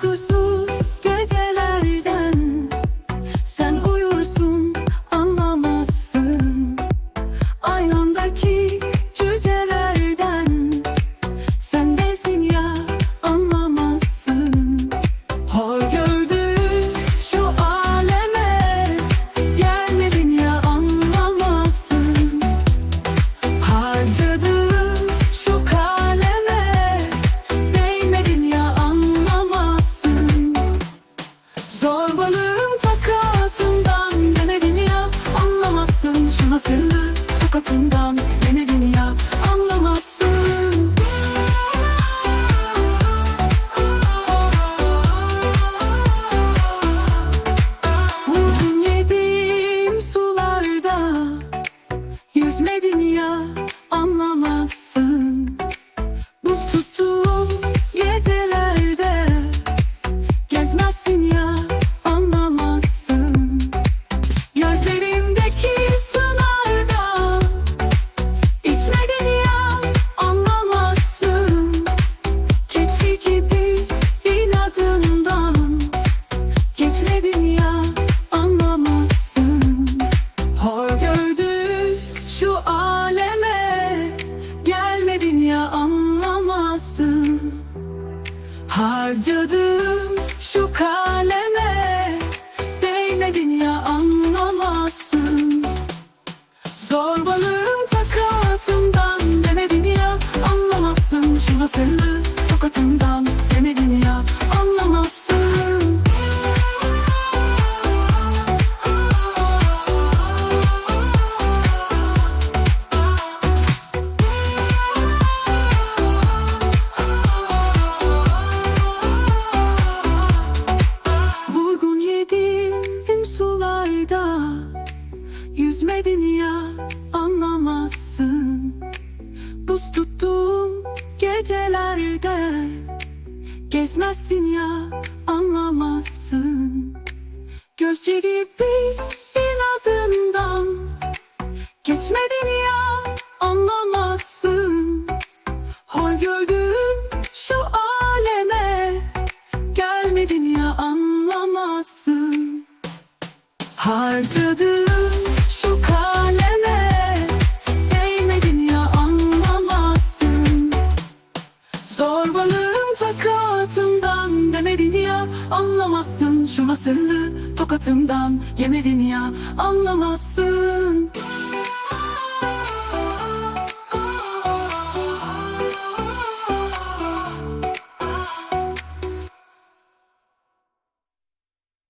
do Sul. Sırrı tokatından Demedin ya anlamazsın. Vurdun yediğim sularda. Yüzmedin Harcadım şu kaleme Değmedin ya anlamazsın. Zorbalığın takatından Demedin ya anlamazsın. Şuna sırrı Yüzmedin ya? Anlamazsın. Buz tuttuğum gecelerde. Gezmezsin ya anlamazsın. Gözce gibi inadından. Geçmedin ya anlamazsın. Hor gördüğün şu aleme. Gelmedin ya anlamazsın. Harcadığın anlamazsın Şuna sırrı tokatımdan. Yemedin ya anlamazsın